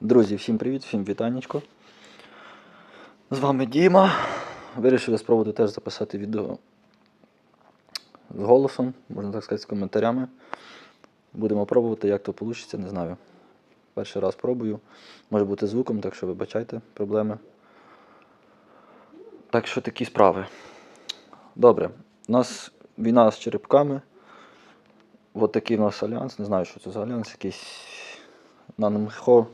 Друзі, всім привіт, всім вітанечко. З вами Діма. Вирішив я спробувати теж записати відео з голосом, можна так сказати, з коментарями. Будемо пробувати, як то вийде, не знаю. Перший раз пробую. Може бути звуком, так що вибачайте проблеми. Так що такі справи. Добре, у нас війна з черепками. От такий у нас альянс. Не знаю, що це за альянс, якийсь Нанмхо,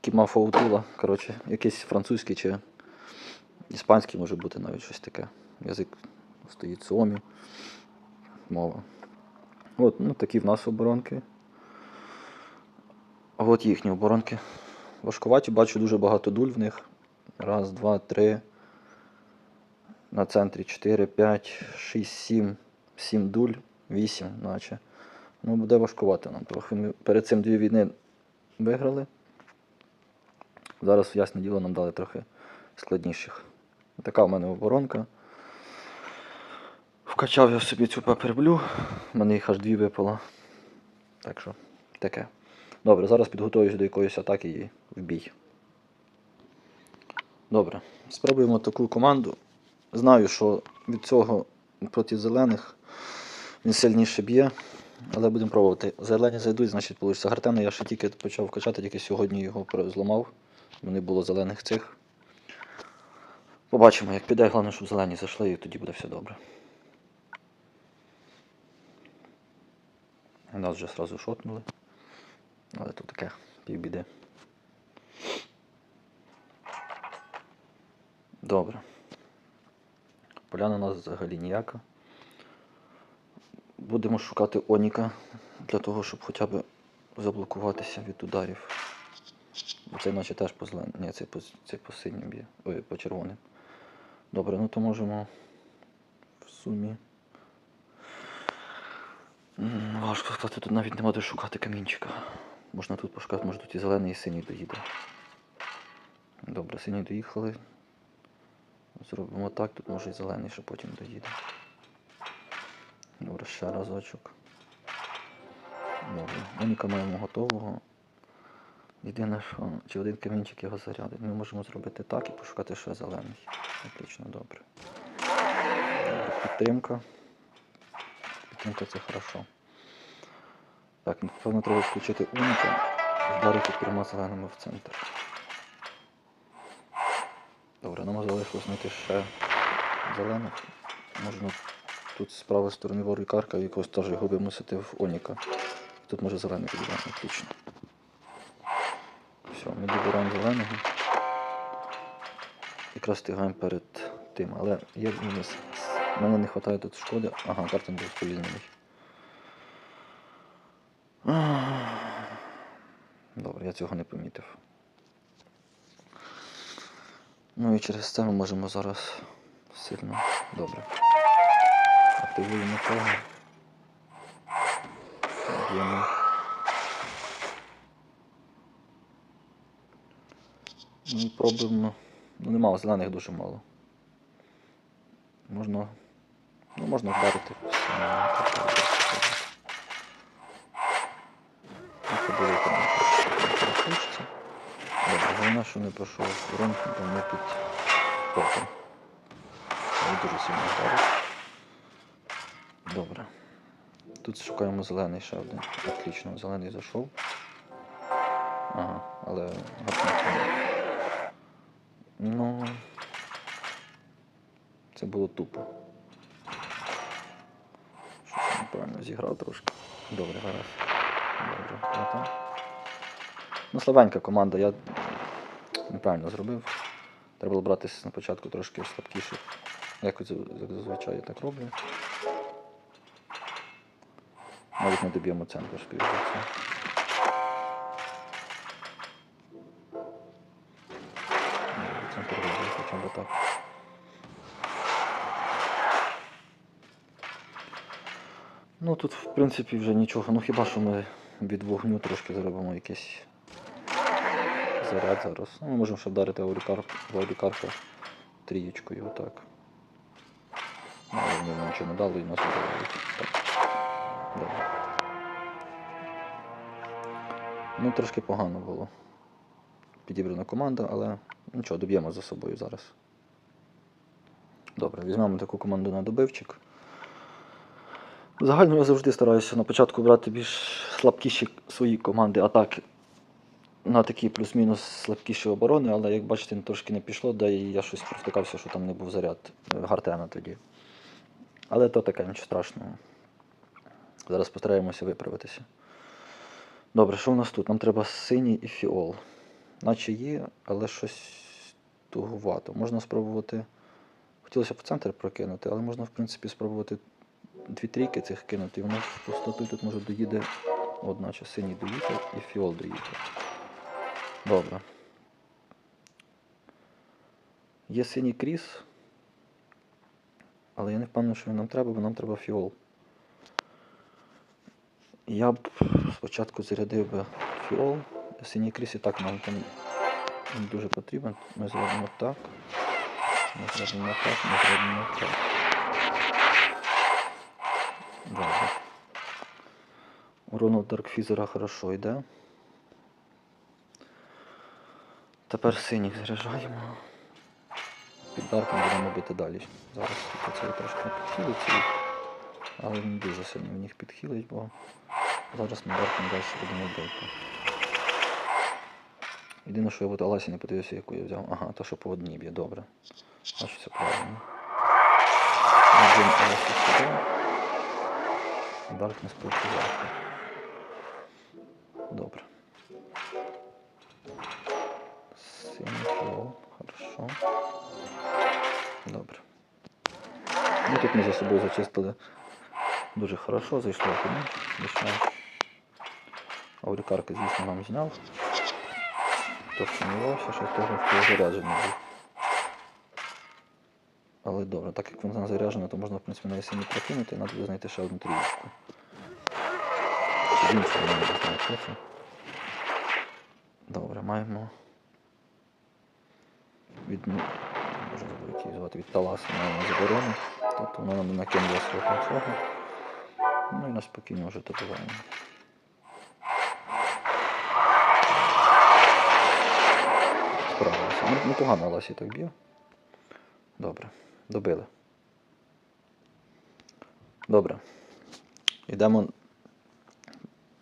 Кімафаутула. Коротше, якийсь французький чи іспанський може бути навіть щось таке. Язик стоїть Суомі. Мова. От, ну такі в нас оборонки. От їхні оборонки. Важкуваті, бачу дуже багато дуль в них. Раз, два, три. На центрі 4, 5, 6, 7, 7 дуль, 8, наче. Ну, буде важкувати нам трохи. Ми перед цим дві війни виграли. Зараз, ясне діло, нам дали трохи складніших. Така в мене оборонка. Вкачав я собі цю пеперблю, в мене їх аж дві випало. Так що, таке. Добре, зараз підготуюсь до якоїсь атаки і в бій. Добре, спробуємо таку команду. Знаю, що від цього проти зелених він сильніше б'є, але будемо пробувати. Зелені зайдуть, значить вийде. Гартена я ще тільки почав качати, тільки сьогодні його зламав. Не було зелених цих. Побачимо, як піде, головне, щоб зелені зайшли, і тоді буде все добре. Нас вже одразу шотнули. Але тут таке півбіди. Добре. Поляна у нас взагалі ніяка. Будемо шукати Оніка для того, щоб хоча б заблокуватися від ударів. Це наче теж по зеленим. Ні, це по, це по синім б'є. Ой, по червоним. Добре, ну то можемо в сумі. Важко сказати, тут навіть нема де шукати камінчика. Можна тут пошукати, може тут і зелений, і синій доїде. Добре, синій доїхали. Зробимо так, тут може і зелений, що потім доїде. Добре, ще разочок. Добре. Уніка маємо готового. Єдине, що чи один камінчик його зарядить. Ми можемо зробити так і пошукати ще зелений. Отлично, добре. Підтримка. Підтримка це хорошо. Так, напевно, треба включити уніка і вдарити трьома зеленими в центр. Добре, нам залишилось знайти ще зелених. Можна тут з правої сторони вору і якогось теж його вимусити в Оніка. Тут може зелений підбираємо, отлично. Ми добираємо зеленого. Якраз встигаємо перед тим, але є мінус. У мене не вистачає тут шкоди. Ага, картин був сповільнений. Добре, я цього не помітив. Ну і через це ми можемо зараз сильно добре. Активуємо того. Б'ємо. Ну пробуємо. Ну нема зелених дуже мало. Можна. Ну можна вдарити. Добре, головне, що не пройшов урон, бо ми під топом. Дуже сильно вдарив. Добре. Тут шукаємо зелений ще один. Отлично, зелений зайшов. Ага, але гарно. Ну. Це було тупо. Щось неправильно зіграв трошки. Добре, гаразд. Добре, плата. Ну, слабенька команда, я неправильно зробив. Треба було брати на початку трошки слабкіших. Як зазвичай я так роблю. Навіть не доб'ємо центр шпів. Тут в принципі вже нічого. Ну хіба що ми від вогню трошки зробимо якийсь заряд зараз. Ну, ми можемо ще вдарити аурікар, в аурікарка трієчкою отак. Ну, вони нічого не дали і нас. Добре. Ну трошки погано було. підібрана команда, але нічого, доб'ємо за собою зараз. Добре, візьмемо таку команду на добивчик. Загально я завжди стараюся на початку брати більш слабкіші свої команди атаки на такі плюс-мінус слабкіші оборони, але як бачите, трошки не пішло, да і я щось провтикався, що там не був заряд е, Гартена тоді. Але то таке, нічого страшного. Зараз постараємося виправитися. Добре, що в нас тут? Нам треба синій і фіол. Наче є, але щось тугувато. Можна спробувати. Хотілося б в центр прокинути, але можна, в принципі, спробувати дві трійки цих кинути. І воно з пустоти тут може доїде. От, наче синій доїхав і фіол доїхав. Добре. Є синій кріс. Але я не впевнений, що він нам треба, бо нам треба фіол. Я б спочатку зарядив би фіол. Синій кріс і так нам там дуже потрібен. Ми зробимо так. Ми зробимо так, ми зробимо так. Добре. Урон у Даркфізера хорошо йде. Тепер синіх заряджаємо. Під Дарком будемо бити далі. Зараз це трошки підхилиться, їх, але не дуже сильно в них підхилить, бо зараз ми Дарком далі будемо бити. Єдине, що я от Аласі не подивився, яку я взяв. Ага, то що по одній б'є, добре. Значить все правильно. Один Аласі сюди. Не спілкувався. Добре. Синий хорошо. Добре. Ну тут ми за собою зачистили дуже хорошо, зайшло в кому. Вийшла. Аурікарка, звісно, нам зняв. Хто сумнівався, що того хто заряджений був. Але добре, так як вона заряджена, то можна в принципі на сині прокинути, і треба буде знайти ще одну трієчку. Не. Добре, маємо від ну, як звати, від Таласа маємо заборону. Тобто вона нам накинула свого цього. Ну і нас спокійно вже добиваємо. Справилася. Ну, непогано Ласі так б'є. Добре, добили. Добре. Йдемо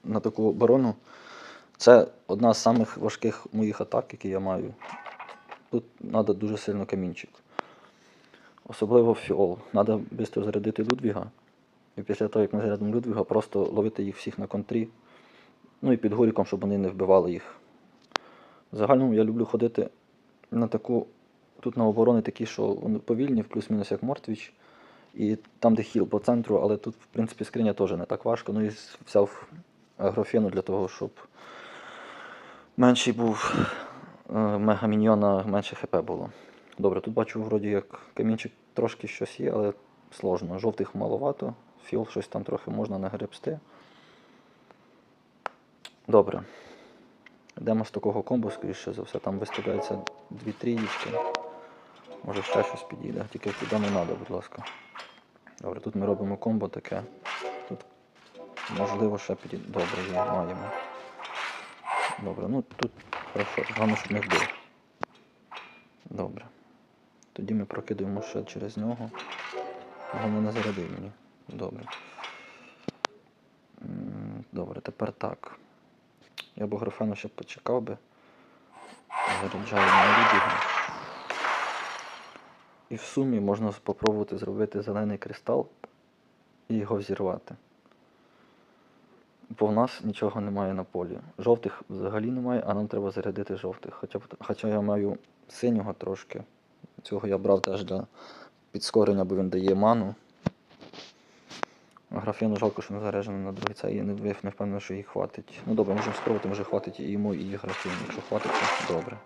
на таку оборону. Це одна з самих важких моїх атак, які я маю. Тут треба дуже сильно камінчик. Особливо фіол. Треба швидко зарядити Людвіга. І після того, як ми зарядимо Людвіга, просто ловити їх всіх на контрі. Ну і під горіком, щоб вони не вбивали їх. В загальному я люблю ходити на таку. Тут на оборони такі, що повільні, плюс-мінус як Мортвіч. І там, де хіл по центру, але тут, в принципі, скриня теж не так важко. Ну і взяв агрофену для того, щоб менший був е, мегаміньйона, менше ХП було. Добре, тут бачу, вроді як камінчик трошки щось є, але сложно. Жовтих маловато, філ щось там трохи можна нагребсти. Добре. Йдемо з такого комбо, скоріше за все, там виставляється дві трієчки. Може ще щось підійде, тільки туди не треба, будь ласка. Добре, тут ми робимо комбо таке. Тут можливо ще підійде. Добре, є, маємо. Добре, ну тут хорошо, головне, щоб не вбив. Добре. Тоді ми прокидуємо ще через нього. Головне не зарядив мені. Добре. Добре, тепер так. Я б графену ще почекав би. Заряджаю на Рідіга. І в сумі можна спробувати зробити зелений кристал і його взірвати. Бо в нас нічого немає на полі. Жовтих взагалі немає, а нам треба зарядити жовтих. Хоча, хоча я маю синього трошки. Цього я брав теж для підскорення, бо він дає ману. Графіну жалко, що не заряджено на другий цей. Я не, не впевнений, що їй хватить. Ну добре, можемо спробувати, може хватить і йому, і графіну. Якщо хватить, то добре.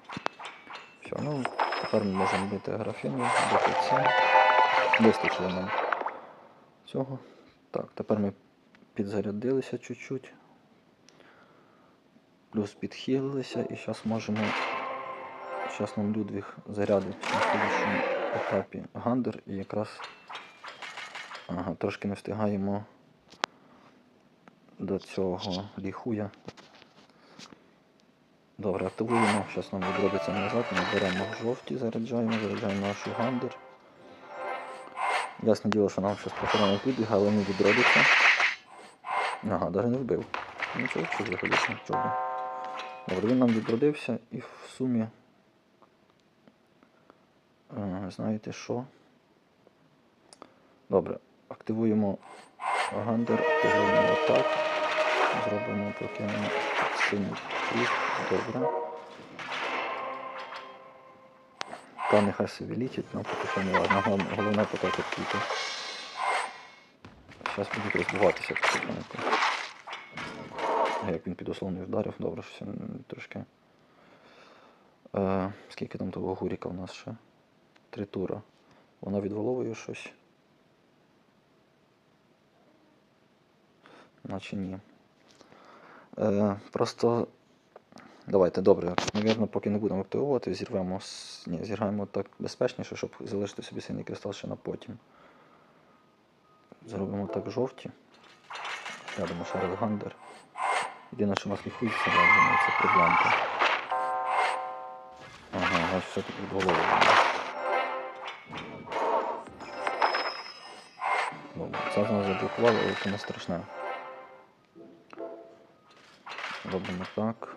Все, ну тепер ми можемо бити графіну, бити це. Вистачило нам цього. Так, тепер ми підзарядилися чуть-чуть. Плюс підхилилися і зараз можемо. Зараз нам Людвіг зарядить на слідчому етапі гандер і якраз ага, трошки не встигаємо до цього ліхуя. Добре, активуємо. Зараз нам відродиться назад. Ми беремо жовті, заряджаємо, заряджаємо нашу гандер. Ясне діло, що нам щось похоронно підбіг, але не відродиться. Ага, навіть не вбив. Нічого, що виходить, нічого. Добре, він нам відродився і в сумі. е, Знаєте що? Добре, активуємо гандер, активуємо так. Зробимо покинемо синій. Добре. Та нехай собі лічить, нам поки що не важно. Головне, потоки квіти. Зараз будуть розбиватися потихеньку. Як він під условний вдарив, добре, що все трошки. Е, скільки там того гуріка в нас ще? Три тура. Вона відволовує щось. Наче ні. Е, просто давайте, добре. Навірно, поки не будемо активувати, зірвемо. з- Ні, зіграємо так безпечніше, щоб залишити собі синій кристал ще на потім. Зробимо так жовті. Глянемо Шарл Гандер. Єдине, що нас ліхується, це проблемка. Ага, ось все-таки відголовлено. Добре, це нас заблокувало, але це не страшне. Робимо так.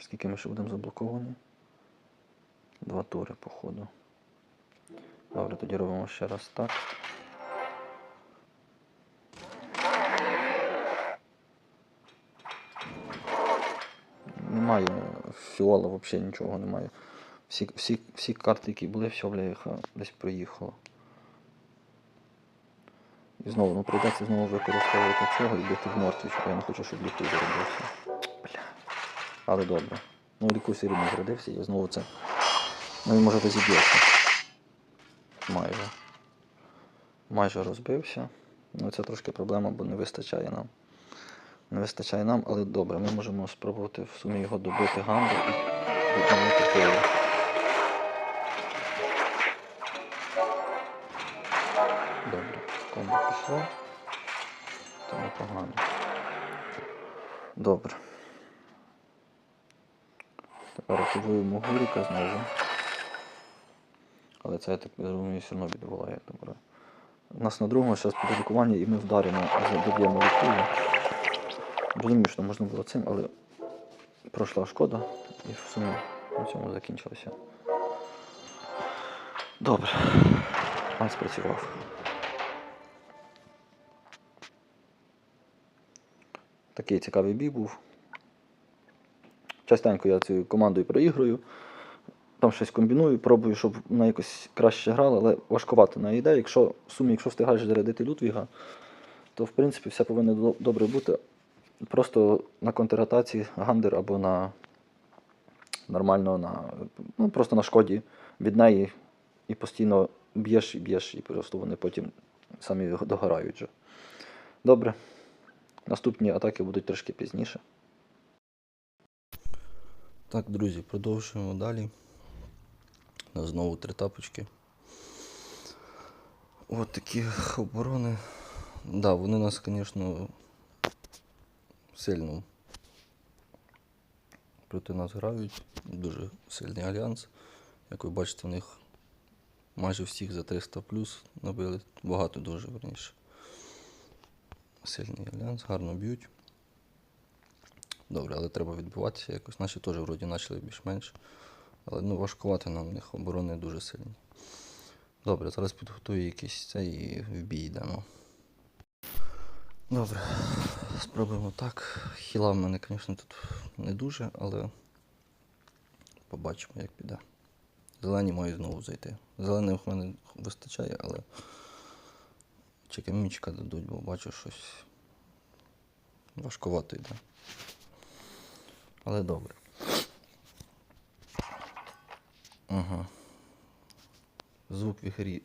Скільки ми ще будемо заблоковані? Два тури, походу. Добре, тоді робимо ще раз так. Немає фіола, взагалі нічого немає. Всі, всі, всі карти, які були, все, бляха, десь проїхало. І знову, ну прийдеться знову використовувати цього і бити в мертві, я не хочу, щоб лікуй зародився. Бля. Але добре. Ну лікуй все рівно зародився, і знову це. Ну він може розіб'ється. Майже. Майже розбився. Ну це трошки проблема, бо не вистачає нам. Не вистачає нам, але добре, ми можемо спробувати в сумі його добити гамбу і відновити поле. Добре. Тепер активуємо гуріка знову. Але це я так розумію, все одно відбуває. Добре. У нас на другому зараз буде лікування і ми вдаримо, заб'ємо лікую. Розумію, що можна було цим, але пройшла шкода і в сумі на цьому закінчилося. Добре. План спрацював. Такий цікавий бій був. Частенько я цією командою проігрую. Там щось комбіную, пробую, щоб вона якось краще грала, але важкувато на ідея. Якщо в сумі, якщо встигаєш зарядити Лютвіга, то в принципі все повинно добре бути. Просто на контратаці гандер або на нормально на. Ну, просто на шкоді від неї і постійно б'єш і б'єш, і просто вони потім самі догорають. Вже. Добре. Наступні атаки будуть трошки пізніше. Так, друзі, продовжуємо далі. Знову три тапочки. От такі оборони. Да, вони нас, звісно, сильно проти нас грають. Дуже сильний альянс. Як ви бачите, в них майже всіх за 300 плюс набили. Багато дуже верніше. Сильний альянс, гарно б'ють. Добре, але треба відбиватися якось. Наші теж вроді почали більш-менш. Але ну, важкувати нам в них оборони дуже сильні. Добре, зараз підготую якийсь це і в бій йдемо. Добре, спробуємо так. Хіла в мене, звісно, тут не дуже, але побачимо, як піде. Зелені мають знову зайти. Зелених в мене вистачає, але чи камінчика дадуть, бо бачу щось важкувато йде. Але добре. Ага. Звук в ігрі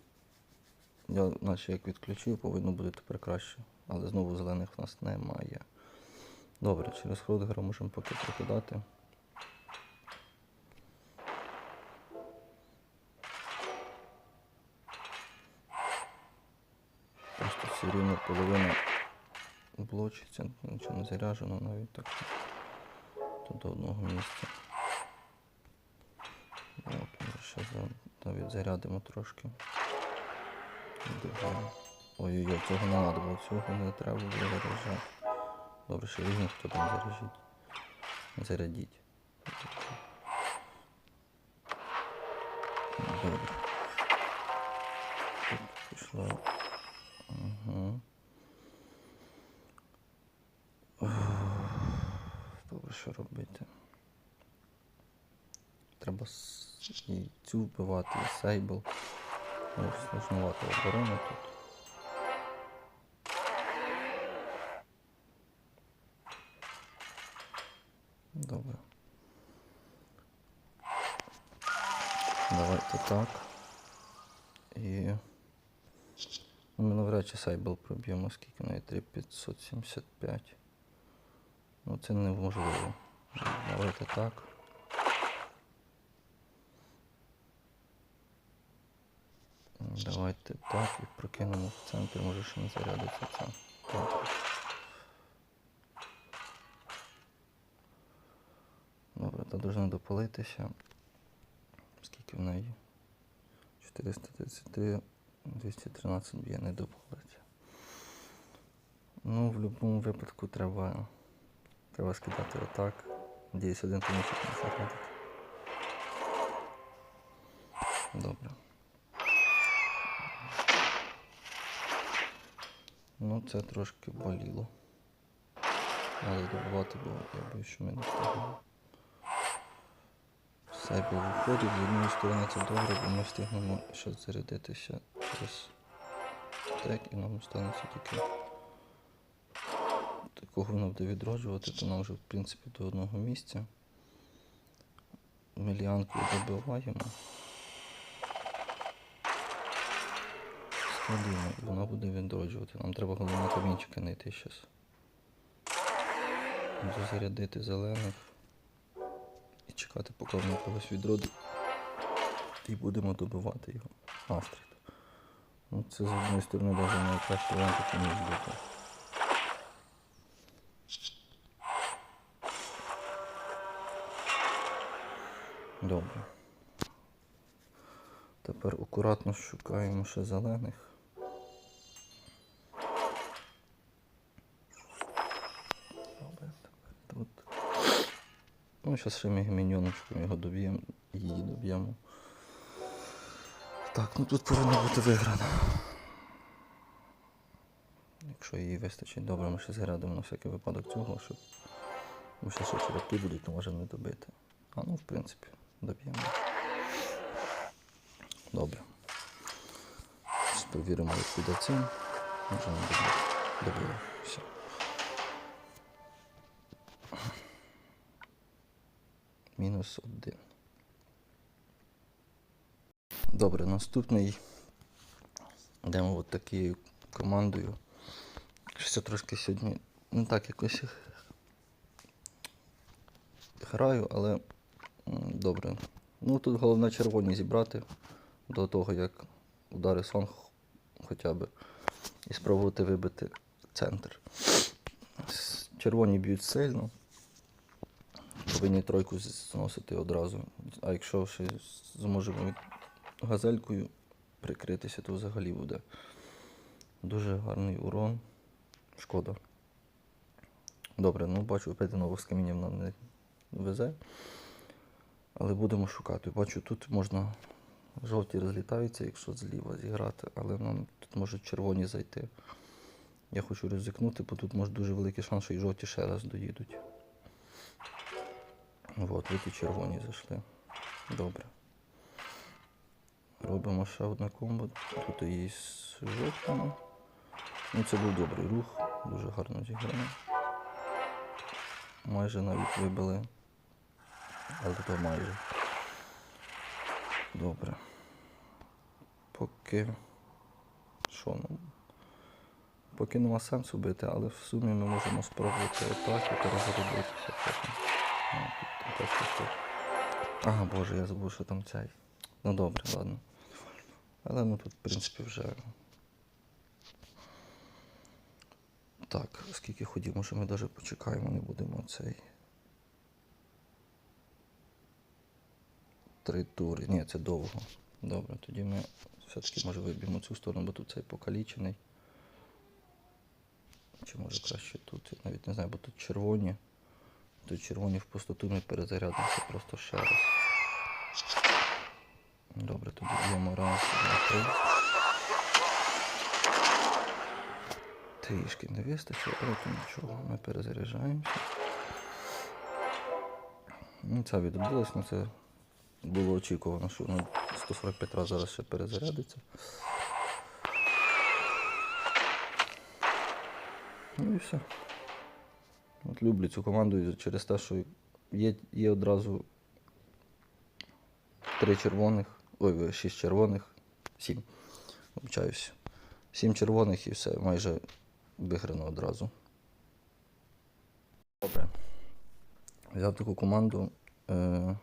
я наче як відключив, повинно буде тепер краще. Але знову зелених в нас немає. Добре, через Хродгера можемо поки прокидати. Просто все рівно половина блочиться, нічого не заряджено навіть так. Тут до одного місця. От, ще навіть зарядимо трошки. Ой-ой-ой, цього не треба було, цього не треба було заряджати. Добре, що різні, хто там заряжить. Зарядіть. І вбивати, і сейбл. Ну, сложновато оборона тут. Добре. Давайте так. І. Ну, ми навряд чи сайбл проб'ємо, скільки неї 3575. Ну це неможливо. Давайте так. Давайте так і прокинемо в центр, може ще не зарядиться це. Добре, та должна допалитися. Скільки в неї? 433, 213 б'є, не допалиться. Ну, в будь-якому випадку треба, треба скидати отак. Надіюсь, один тонічок не зарядить. Добре. Ну, це трошки боліло. Але добувати, бо я боюсь, що ми не встигнемо. Все виходить, з однієї сторони це добре, бо ми встигнемо ще зарядитися через так і нам станеться тільки такого воно буде відроджувати, то нам вже в принципі до одного місця. Мільянку добиваємо. Складемо, і вона буде відроджувати. Нам треба головне камінчики знайти зараз. Зарядити зелених і чекати, поки воно когось відродить. І будемо добивати його. Астрід. Ну, це з однієї сторони навіть найкращий варіант, який міг бути. Добре. Тепер акуратно шукаємо ще зелених. Добре, тепер тут. Ну, зараз ще мігміньоночком його доб'ємо, її доб'ємо. Так, ну тут повинно бути виграно. Якщо її вистачить, добре, ми ще зарядимо на всякий випадок цього, щоб. Бо ще черепки будуть, то можемо не добити. А ну, в принципі, доб'ємо. Добре. Зараз Провіримо, як піде цим. Можемо добити. Добили. Все. Мінус один. Добре, наступний. Йдемо от такою командою. Щось трошки сьогодні не так якось граю, але добре. Ну тут головне червоні зібрати до того, як удари сон хоча б. І спробувати вибити центр. Червоні б'ють сильно. Повинні тройку зносити одразу. А якщо ще зможемо газелькою прикритися, то взагалі буде дуже гарний урон. Шкода. Добре, ну бачу, опять знову з камінням нам не везе. Але будемо шукати. Бачу, тут можна жовті розлітаються, якщо зліва зіграти, але нам тут можуть червоні зайти. Я хочу ризикнути, бо тут може дуже великий шанс, що і жовті ще раз доїдуть. От, от червоні зайшли. Добре. Робимо ще одне комбо. Тут і з жовтими. Ну, це був добрий рух, дуже гарно зіграно. Майже навіть вибили. Але то майже. Добре. Поки. Що ну? Поки нема сенсу бити, але в сумі ми можемо спробувати отак потім. Ну, теж таке. Ага, боже, я забув, що там цей. Ну добре, ладно. Але ну тут, в принципі, вже. Так, скільки ходів, може ми навіть почекаємо, не будемо цей. Три тури. Ні, це довго. Добре, тоді ми все-таки може виб'ємо цю сторону, бо тут цей покалічений. Чи може краще тут? Я навіть не знаю, бо тут червоні. Тут червоні в пустоту ми перезарядимося просто ще раз. Добре, тоді б'ємо раз, два, три. Трішки не вистачило, але то нічого, ми перезаряджаємося. Ну, Ця відбулась, ну це було очікувано, що ну, 145 разів зараз ще перезарядиться. Ну і все. От люблю цю команду через те, що є, є одразу три червоних, ой, шість червоних, сім. Обчаюся. Сім червоних і все, майже виграно одразу. Добре. Взяв таку команду. Е-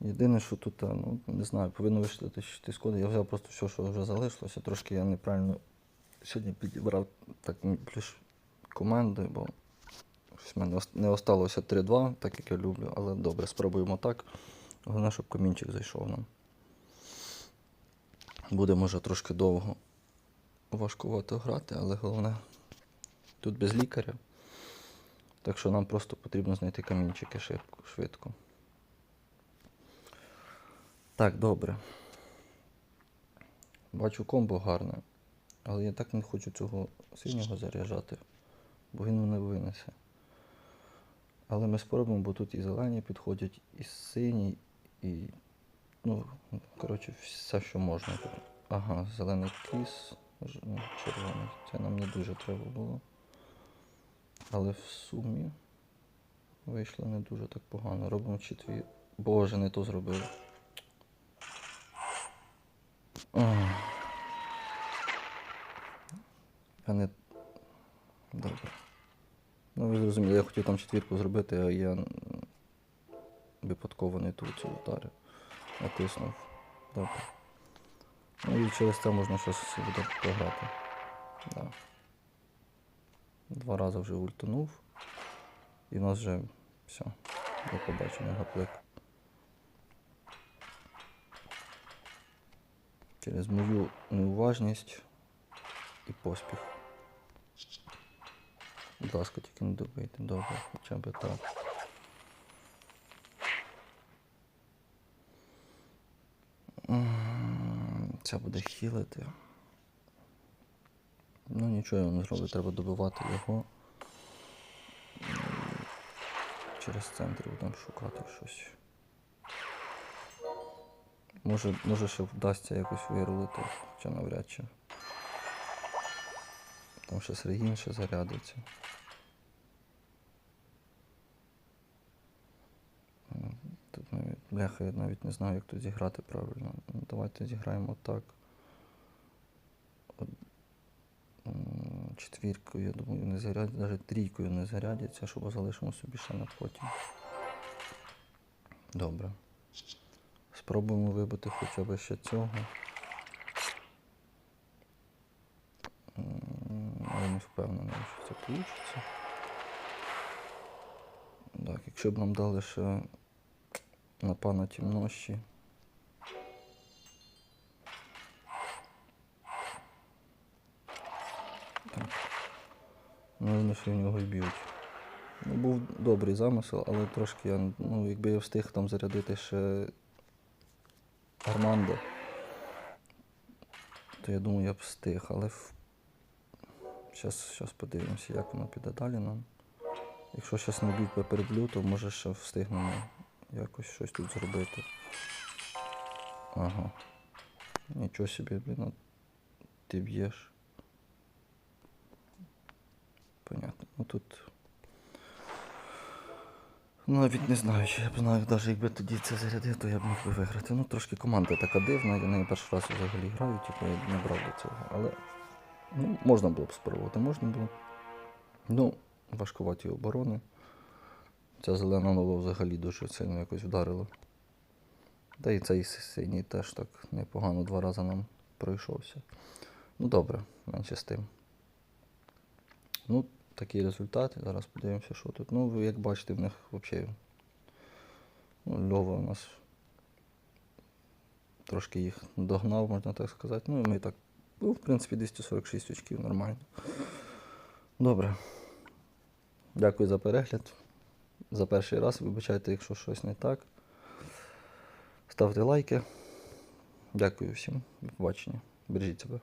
Єдине, що тут, е, ну, не знаю, повинно вийти шти скоди. Я взяв просто все, що вже залишилося. Трошки я неправильно сьогодні підібрав так м, плюс команди, бо в мене не осталося 3-2, так як я люблю, але добре, спробуємо так. Головне, щоб камінчик зайшов нам. Буде може трошки довго важкувато грати, але головне тут без лікаря. Так що нам просто потрібно знайти камінчики швидко. Так, добре. Бачу комбо гарне, але я так не хочу цього синього заряджати, бо він мене винесе. Але ми спробуємо, бо тут і зелені підходять, і сині, і. Ну, коротше, все, що можна. Ага, зелений кіс, ну, червоний. Це нам не дуже треба було. Але в сумі вийшло не дуже так погано. Робимо четвір. Боже, не то зробили. Я не. Добре. Ну, ви зрозуміли, я хотів там четвірку зробити, а я випадково не ту цю ударив. Натиснув. Добре. Ну і через це можна щось буде програти. Да. Два рази вже ультанув. І в нас вже все. До побачення, гаплик. Через мою неуважність і поспіх. Будь ласка, тільки не добийте. Добре, хоча б так. Це буде хілити. Ну нічого його не зроблю, треба добивати його. Через центр будемо шукати щось. Може, може ще вдасться якось вирулити, хоча навряд чи. Там ще Сергій ще зарядиться. М, Тут навіть, бляха, я навіть не знаю, як тут зіграти правильно. Ну, давайте зіграємо так. Четвіркою, я думаю, не зарядять, навіть трійкою не зарядяться, щоб залишимо собі ще на потім. Добре. Спробуємо вибити хоча б ще цього. Але не впевнений, що це вийде. Так, якщо б нам дали ще на пана тімнощі. Ну, вони ще в нього й б'ють. Ну, був добрий замисел, але трошки я, ну, якби я встиг там зарядити ще Армандо, то я думаю, я б встиг, але в... Щас, щас подивимося, як воно піде далі нам. Якщо зараз не б'ють попередлю, то може ще встигнемо якось щось тут зробити. Ага. Нічого собі, блін, ти б'єш. Понятно. Ну тут. Навіть не знаю, чи я б знаю, навіть якби тоді це зарядив, то я б міг би виграти. Ну, трошки команда така дивна, я неї перший раз взагалі граю, типу я не брав до цього. Але ну, можна було б спробувати, можна було. Ну, важкуваті оборони. Ця зелена нова взагалі дуже сильно якось вдарила. Та і цей синій теж так непогано два рази нам пройшовся. Ну добре, менше з тим. Ну, такі результати. Зараз подивимося, що тут. Ну, ви як бачите, в них взагалі ну, Льова у нас трошки їх догнав, можна так сказати. Ну, і ми так, ну, в принципі, 246 очків нормально. Добре. Дякую за перегляд. За перший раз. Вибачайте, якщо щось не так. Ставте лайки. Дякую всім. До побачення. Бережіть себе.